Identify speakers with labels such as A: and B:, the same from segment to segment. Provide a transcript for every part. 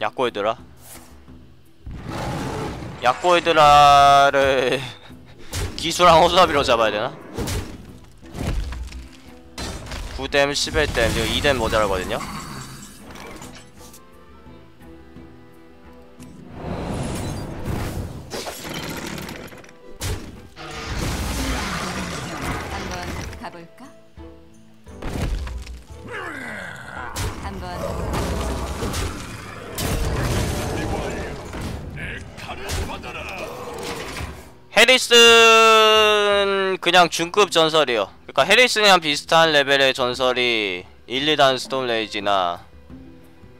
A: 약골드라 약골드라를 기수랑 호수아비로 잡아야 되나? 9댐 11댐 지금 2댐 모자라거든요 해리슨 그냥 중급 전설이요. 그러니까 해리슨이랑 비슷한 레벨의 전설이 1, 2단 스톰레이지나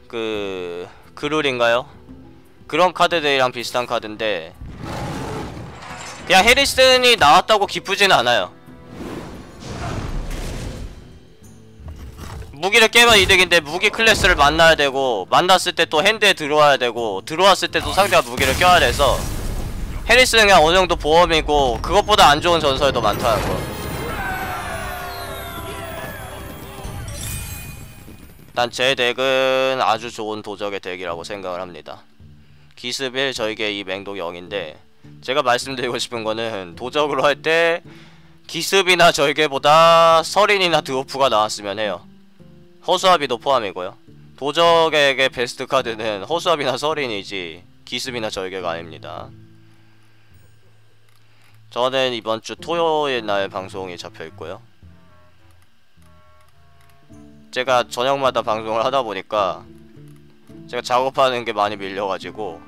A: 그 그룰인가요? 그런 카드들이랑 비슷한 카드인데 그냥 해리슨이 나왔다고 기쁘지는 않아요. 무기를 깨면 이득인데 무기 클래스를 만나야 되고 만났을 때 또 핸드에 들어와야 되고 들어왔을 때도 상대가 무기를 껴야 돼서 해리스는 그냥 어느 정도 보험이고 그것보다 안 좋은 전설도 많다는 거. 일단 제 덱은 아주 좋은 도적의 덱이라고 생각을 합니다. 기습 1 저에게 이 맹독 0인데 제가 말씀드리고 싶은 거는 도적으로 할 때 기습이나 절개보다 서린이나 드오프가 나왔으면 해요. 허수아비도 포함이고요. 도적에게 베스트 카드는 허수아비나 서린이지 기습이나 절개가 아닙니다. 저는 이번 주 토요일 날 방송이 잡혀 있고요. 제가 저녁마다 방송을 하다 보니까 제가 작업하는 게 많이 밀려가지고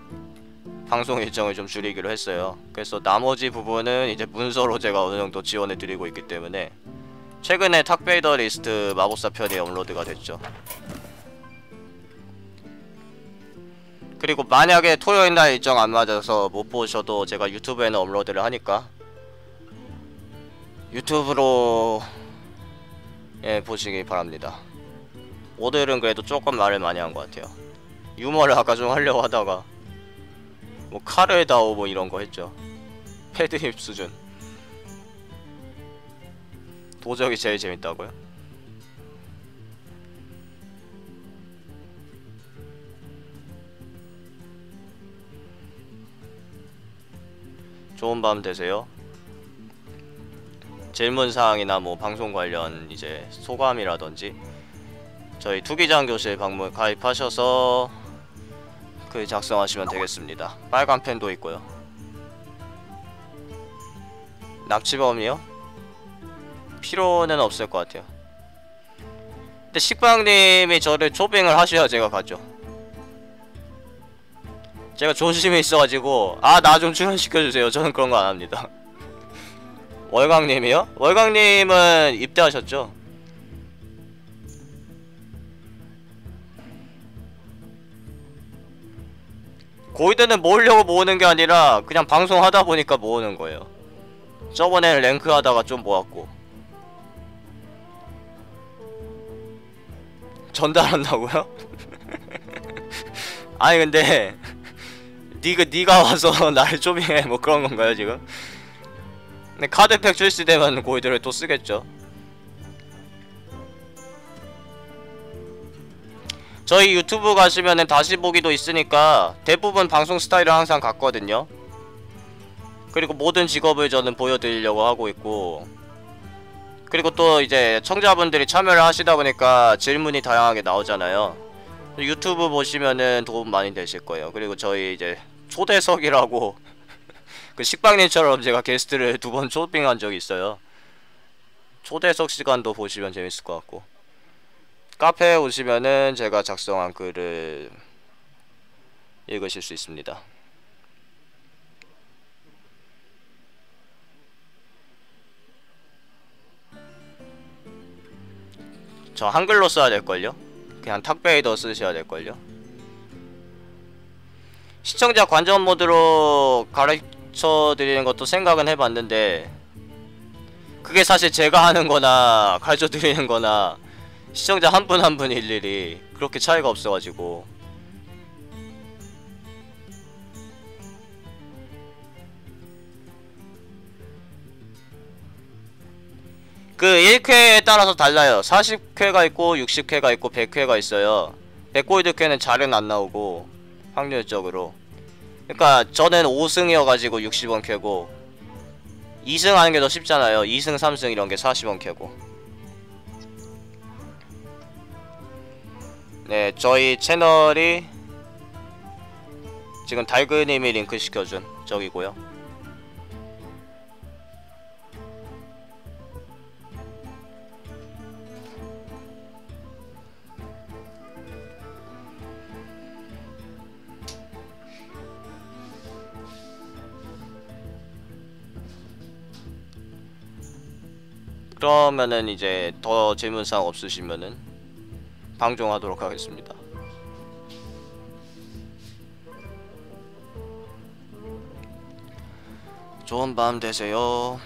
A: 방송 일정을 좀 줄이기로 했어요. 그래서 나머지 부분은 이제 문서로 제가 어느 정도 지원해 드리고 있기 때문에 최근에 탁베이더 리스트 마법사 편이 업로드가 됐죠. 그리고 만약에 토요일 날 일정 안 맞아서 못 보셔도 제가 유튜브에는 업로드를 하니까 유튜브로 예 보시기 바랍니다. 오늘은 그래도 조금 말을 많이 한 것 같아요. 유머를 아까 좀 하려고 하다가 뭐 칼을 다오 뭐 이런 거 했죠. 패드힙 수준. 도적이 제일 재밌다고요? 좋은 밤 되세요. 질문 사항이나 뭐 방송 관련 이제 소감이라든지 저희 투기장 교실 방문 가입하셔서 글 작성하시면 되겠습니다. 빨간 펜도 있고요. 납치범이요? 필요는 없을 것 같아요. 근데 식빵님이 저를 초빙을 하셔야 제가 가죠. 제가 존심이 있어가지고 아 나 좀 출연시켜주세요. 저는 그런 거 안 합니다. 월광님이요? 월광님은 입대하셨죠? 고이드는 모으려고 모으는 게 아니라 그냥 방송하다 보니까 모으는 거예요. 저번에 랭크 하다가 좀 모았고 전달한다고요? 아니 근데 니가 니가 와서 나를 쪼빙해 뭐 그런 건가요 지금? 근데 카드팩 출시되면 고이드를 또 쓰겠죠. 저희 유튜브 가시면은 다시 보기도 있으니까 대부분 방송 스타일은 항상 같거든요. 그리고 모든 직업을 저는 보여드리려고 하고 있고 그리고 또 이제 청자분들이 참여를 하시다 보니까 질문이 다양하게 나오잖아요. 유튜브 보시면은 도움 많이 되실 거예요. 그리고 저희 이제 초대석이라고 그 식빵님처럼 제가 게스트를 두번 초빙한 적이 있어요. 초대석 시간도 보시면 재밌을 것 같고 카페에 오시면은 제가 작성한 글을 읽으실 수 있습니다. 저 한글로 써야 될걸요? 그냥 탁베이더 쓰셔야 될걸요? 시청자 관전 모드로 가르쳐 드리는 것도 생각은 해봤는데 그게 사실 제가 하는 거나 가르쳐 드리는 거나 시청자 한 분 한 분 일일이 그렇게 차이가 없어가지고 그 1쾌에 따라서 달라요. 40쾌가 있고 60쾌가 있고 100쾌가 있어요. 100골드 퀘는 잘은 안 나오고 확률적으로. 그러니까 저는 5승이어가지고 60원 퀘고 2승 하는 게 더 쉽잖아요. 2승 3승 이런 게 40원 퀘고. 네 저희 채널이 지금 달그님이 링크 시켜준 저기고요 그러면은 이제 더 질문사항 없으시면은 방종하도록 하겠습니다. 좋은 밤 되세요.